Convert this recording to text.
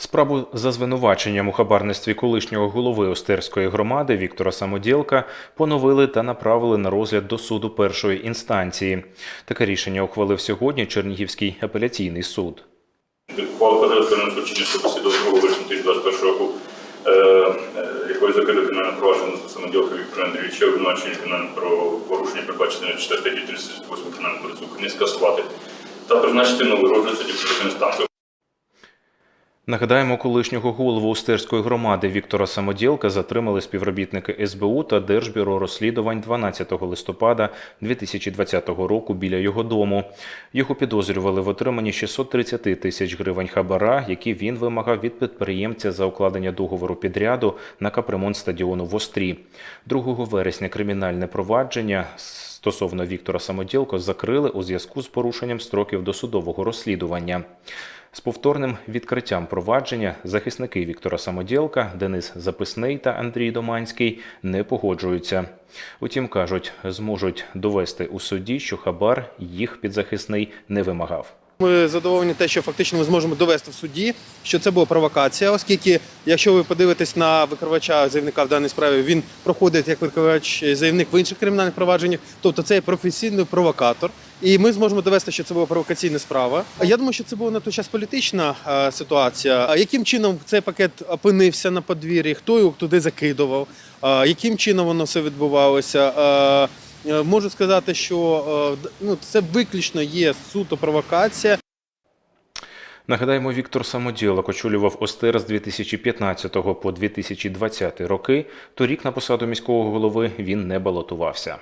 Справу за звинуваченням у хабарництві колишнього голови Остерської громади Віктора Самодєлка поновили та направили на розгляд до суду першої інстанції. Таке рішення ухвалив сьогодні Чернігівський апеляційний суд. Ухвала Казахстану суд Чернігівської посіду 2 вересня 2021 року, е, е, якою закрили кримінальне провадження за самоділка Віктора Андрійовича, обвинувачення кримінальне про порушення, передбачене 4 статті 38 Кримінального кодексу України, скасувати та призначити новий розгляд судді першої інстанції. Нагадаємо, колишнього голову Остерської громади Віктора Самодєлка затримали співробітники СБУ та Держбюро розслідувань 12 листопада 2020 року біля його дому. Його підозрювали в отриманні 630 тисяч гривень хабара, які він вимагав від підприємця за укладення договору підряду на капремонт стадіону в Острі. 2 вересня кримінальне провадження стосовно Віктора Самоділко закрили у зв'язку з порушенням строків досудового розслідування. З повторним відкриттям провадження захисники Віктора Самодєлка Денис Записний та Андрій Доманський не погоджуються. Утім, кажуть, зможуть довести у суді, що хабар їх підзахисний не вимагав. Ми задоволені те, що фактично ми зможемо довести в суді, що це була провокація, оскільки, якщо ви подивитесь на викривача заявника в даній справі, він проходить як викривач заявник в інших кримінальних провадженнях, тобто це є професійний провокатор. І ми зможемо довести, що це була провокаційна справа. А я думаю, що це була на той час політична е, ситуація. А яким чином цей пакет опинився на подвір'ї? Хто його туди закидував? А, яким чином воно все відбувалося? Е, Можу сказати, що е, ну, це виключно є суто провокація. Нагадаємо, Віктор Самоділок очолював Остер з 2015 по 2020 роки. Торік на посаду міського голови він не балотувався.